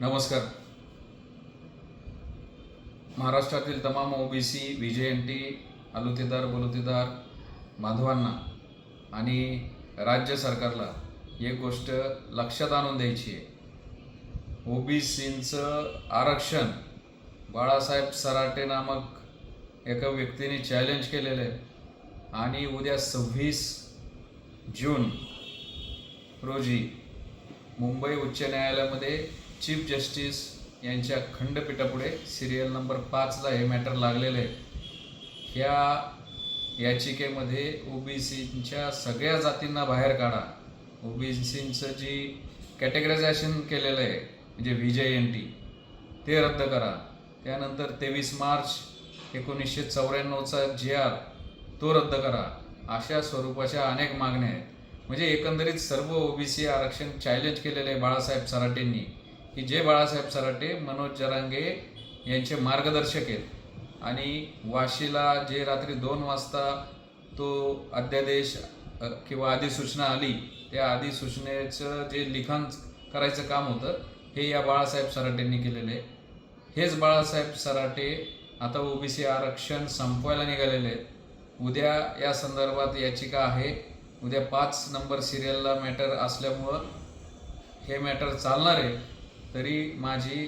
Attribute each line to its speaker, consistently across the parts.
Speaker 1: नमस्कार. महाराष्ट्रातील तमाम ओबीसी व्हीजेएनटी आलुतेदार बलुतेदार बांधवांना आणि राज्य सरकारला एक गोष्ट लक्षात आणून द्यायची आहे. ओबीसींचं आरक्षण बाळासाहेब सराटे नामक एका व्यक्तीने चॅलेंज केलेलं आहे. आणि उद्या सव्वीस जून रोजी मुंबई उच्च न्यायालयामध्ये चीफ जस्टिस यांच्या खंडपीठापुढे सिरियल नंबर पाचला हे मॅटर लागलेलं आहे. ह्या याचिकेमध्ये ओबीसीच्या सगळ्या जातींना बाहेर काढा. ओबीसींचं जी कॅटेगरायझेशन केलेलं आहे म्हणजे व्ही जे एन टी ते रद्द करा. त्यानंतर तेवीस मार्च एकोणीसशे चौऱ्याण्णवचा जी आर तो रद्द करा. अशा स्वरूपाच्या अनेक मागण्या आहेत. म्हणजे एकंदरीत सर्व ओबीसी आरक्षण चॅलेंज केलेले आहे बाळासाहेब सराटेंनी. की जे बाळासाहेब सराटे मनोज जरांगे यांचे मार्गदर्शक आहेत. आणि वाशीला जे रात्री दोन वाजता तो अध्यादेश किंवा अधिसूचना आली त्या अधिसूचनेचं जे लिखाण करायचं काम होतं हे या बाळासाहेब सराटेंनी केलेलं आहे. हेच बाळासाहेब सराटे आता ओबीसी आरक्षण संपवायला निघालेले आहेत. उद्या या संदर्भात याचिका आहे. उद्या पाच नंबर सिरियलला मॅटर असल्यामुळं हे मॅटर चालणार आहे. तरी माझी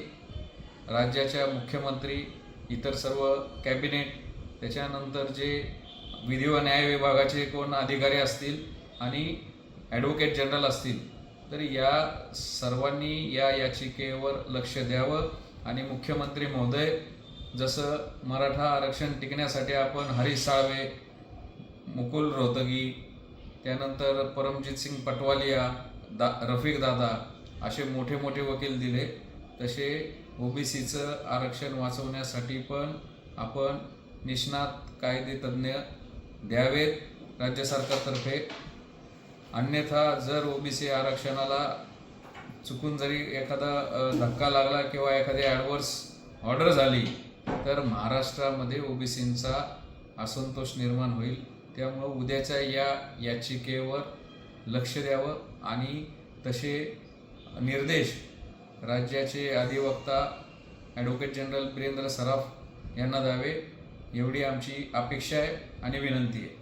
Speaker 1: राज्याच्या मुख्यमंत्री इतर सर्व कॅबिनेट त्याच्यानंतर जे विधी व न्याय विभागाचे कोण अधिकारी असतील आणि ॲडव्होकेट जनरल असतील तर या सर्वांनी या याचिकेवर लक्ष द्यावं. आणि मुख्यमंत्री महोदय जसं मराठा आरक्षण टिकण्यासाठी आपण हरीश साळवे मुकुल रोहतगी त्यानंतर परमजित सिंग पटवालिया दा रफिक दादा असे मोठे मोठे वकील दिले. तसे ओबीसीचं आरक्षण वाचवण्यासाठी पण आपण निष्णात कायदे तज्ज्ञ द्यावेत राज्य सरकारतर्फे. अन्यथा जर ओबीसी आरक्षणाला चुकून जरी एखादा धक्का लागला किंवा एखादी ॲडवर्स ऑर्डर झाली तर महाराष्ट्रामध्ये ओबीसींचा असंतोष निर्माण होईल. त्यामुळं उद्याच्या या याचिकेवर लक्ष द्यावं आणि तसे निर्देश राज्याचे अधिवक्ता ॲडव्होकेट जनरल बिरेंद्र सराफ यांना द्यावे. एवढी आमची अपेक्षा आहे आणि विनंती आहे.